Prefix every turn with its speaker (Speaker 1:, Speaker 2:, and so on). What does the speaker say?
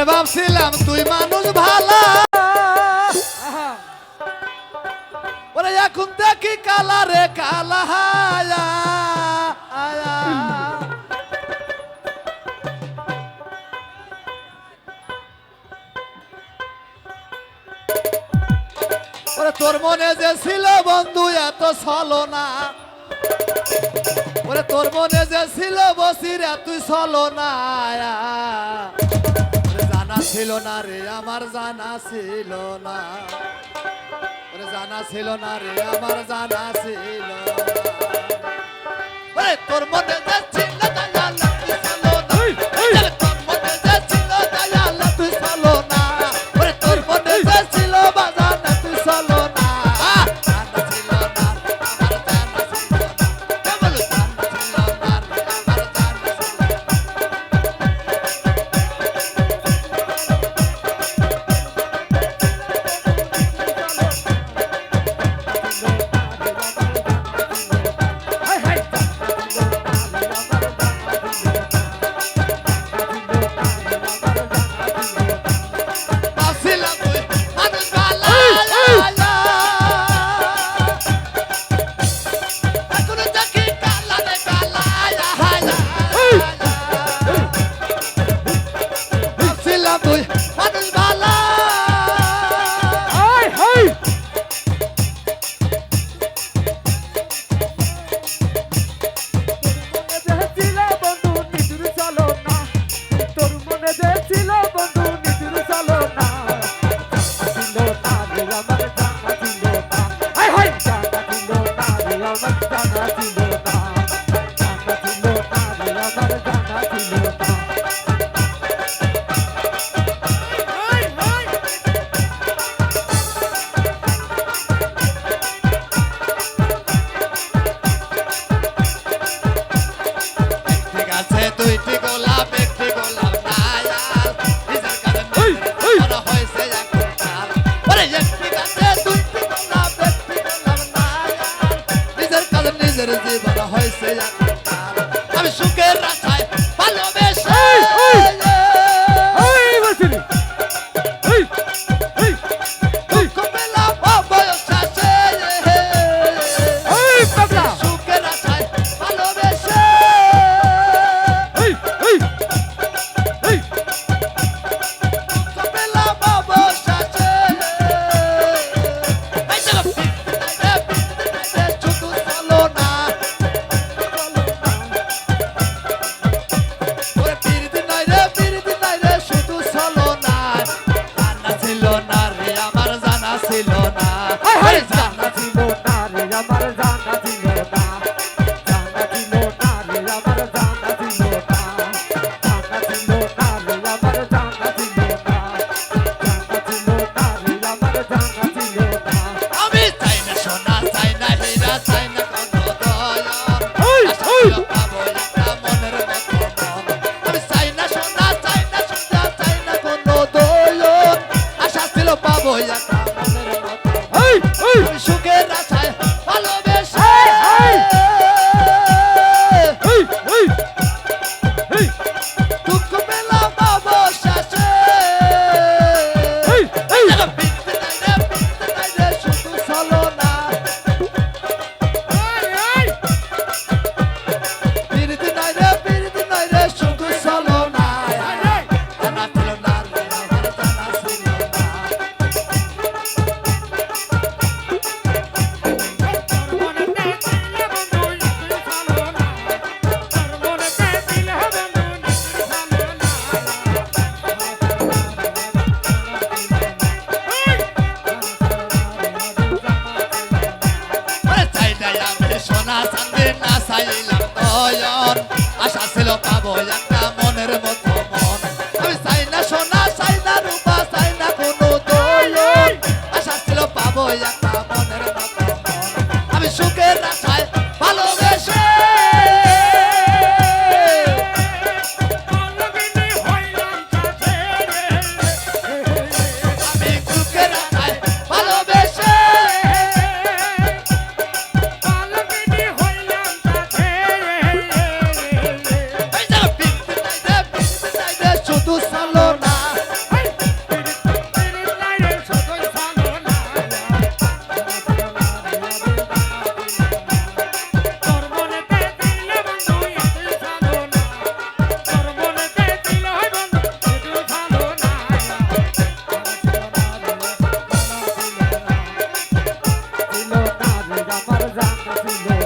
Speaker 1: আরে ভাবছিলাম, তুই মানুষ ভালা। ওরে এখন দেখি কালা রে, কালা হায়া ওরে তোর মনে যে ছিল বন্ধু, এত ছলনা ওরে তোর মনে যে ছিল বসিরা, তুই আয়া ছিল না রে, আমার জানা ছিল না। জানা ছিল না রে, আমার জানা ছিল তোর মনে ছিল বন্ধু নিজের চালো না। ছিল না রে আমার জানা ছিল না। হাই
Speaker 2: হাই জানা ছিল না রে আমার জানা ছিল না।
Speaker 1: আমি সুখের রাস্তা চাইলাম তয়ন আশা ছিল পাবো এক Just